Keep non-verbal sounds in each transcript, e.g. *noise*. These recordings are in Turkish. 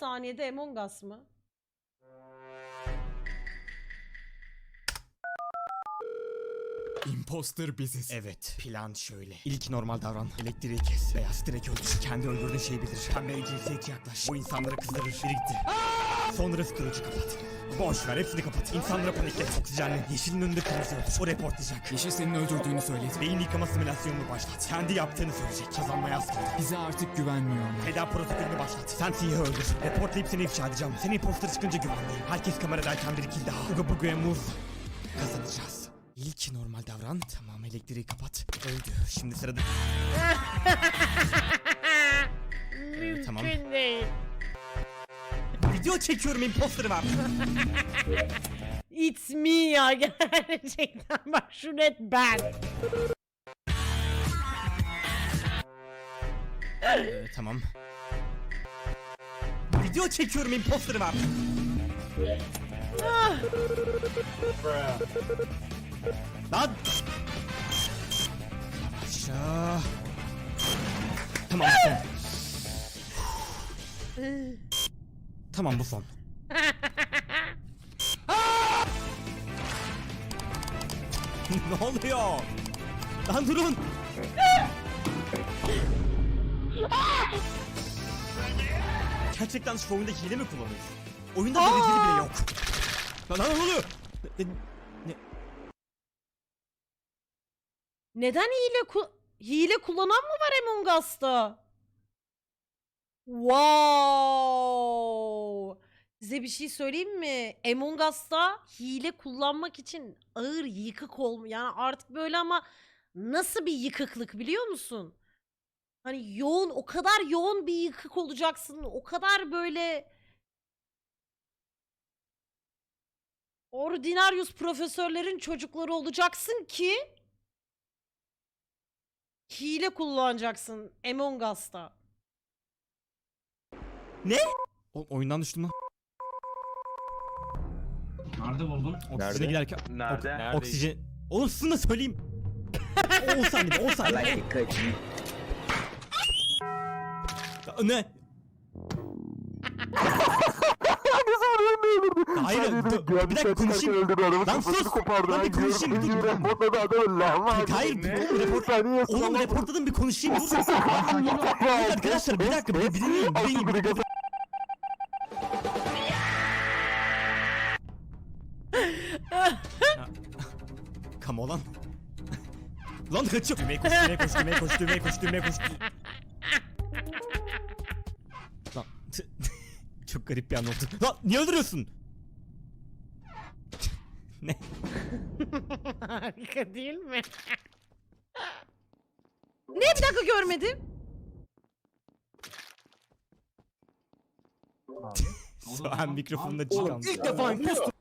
saniyede Among Us mı? Imposter biziz. Evet. Plan şöyle. İlk normal davran. Elektriği kes. Beyaz direkt öldür. Kendi öldürdüğün şeyi bilir. Pembeye cinsiyetçi yaklaş. Bu insanları kızdırır. Biri gitti. Sonra scrooge'u kapat. Boş ver hepsini kapat. İnsanlara paniklet. Oksijenle. Yeşilin önünde kırmızı öldür. O reportlayacak. Yeşil senin öldürdüğünü söyledi. Beyin yıkama simülasyonunu başlat. Kendi yaptığını söyleyecek. Kazanmaya az kaldı. Bize artık güvenmiyor. Feda protokolünü başlat. Sen T'yi öldür. Reportlayıp seni ifşa edeceğim. Seni imposter çıkınca güvenliyim. Herkes kameradayken bir kill daha. Uga buga muz. Kazanacağız. İlk normal davran. Tamam elektriği kapat. Öldü. Şimdi sırada... *laughs* çekiyorum imposter var. *laughs* It's me ya *laughs* gerçekten bak şu net ben. Ee, tamam. Video çekiyorum imposter var. Lan. Aşağı. Tamam bu son. Tamam bu son. *laughs* *laughs* ne oluyor? Lan durun. Gerçekten şu oyunda hile mi kullanıyorsun? Oyunda dereceli bile yok. Lan lan ne oluyor? Ne- ne- Neden hile ku- hile kullanan mı var Among Us'ta? Wow. Size bir şey söyleyeyim mi? Among Us'ta hile kullanmak için ağır yıkık olma. Yani artık böyle ama nasıl bir yıkıklık biliyor musun? Hani yoğun o kadar yoğun bir yıkık olacaksın. O kadar böyle Ordinarius profesörlerin çocukları olacaksın ki hile kullanacaksın Among Us'ta. O- oyundan düştüm lan. Nerede buldun? Oksijene giderken. Nerede? Ok- oksijen. Oğlum sizin de söyleyeyim. 10 saniye 10 saniye. Ya, ne? Hayır, dur, bir dakika konuşayım. Lan sus! Lan bir konuşayım, dur. Hayır, oğlum report... Oğlum reportladım bir konuşayım, dur. Hayır arkadaşlar, bir dakika, bir bir dinleyin, bir dinleyin, on lan. *laughs* Lan kaçıyor. Düğmeye koş, düğmeye koş, düğmeye koş, düğmeye koş, düğmeye koş. Lan. *laughs* Çok garip bir an oldu. Lan niye öldürüyorsun? *laughs* ne? Harika değil mi? ne bir dakika görmedim. Soğan mikrofonunda çıkan. İlk defa impostor.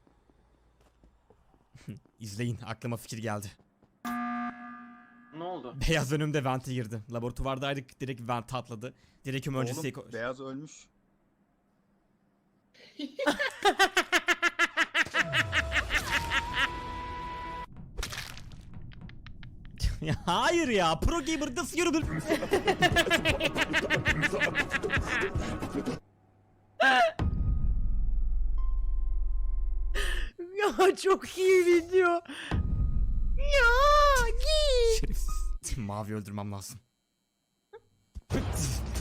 İzleyin aklıma fikir geldi. Ne oldu? Beyaz önümde vente girdi. Laboratuvardaydık direkt vente atladı. Direkt emergency'ye ko- Beyaz ölmüş. *laughs* ya hayır ya pro gamer nasıl yürüdün? *laughs* Ya çok iyi video. Ya git. Şerefsiz. Mavi öldürmem lazım.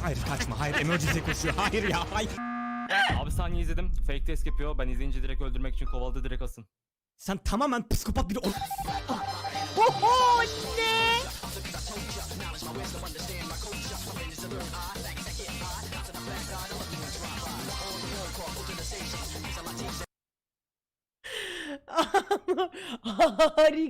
Hayır kaçma hayır emergency'ye koşuyor hayır ya hayır. Abi saniye izledim. Fake test yapıyor. Ben izleyince direkt öldürmek için kovaladı direkt asın. Sen tamamen psikopat bir or- Oho ne? *laughs* Harika.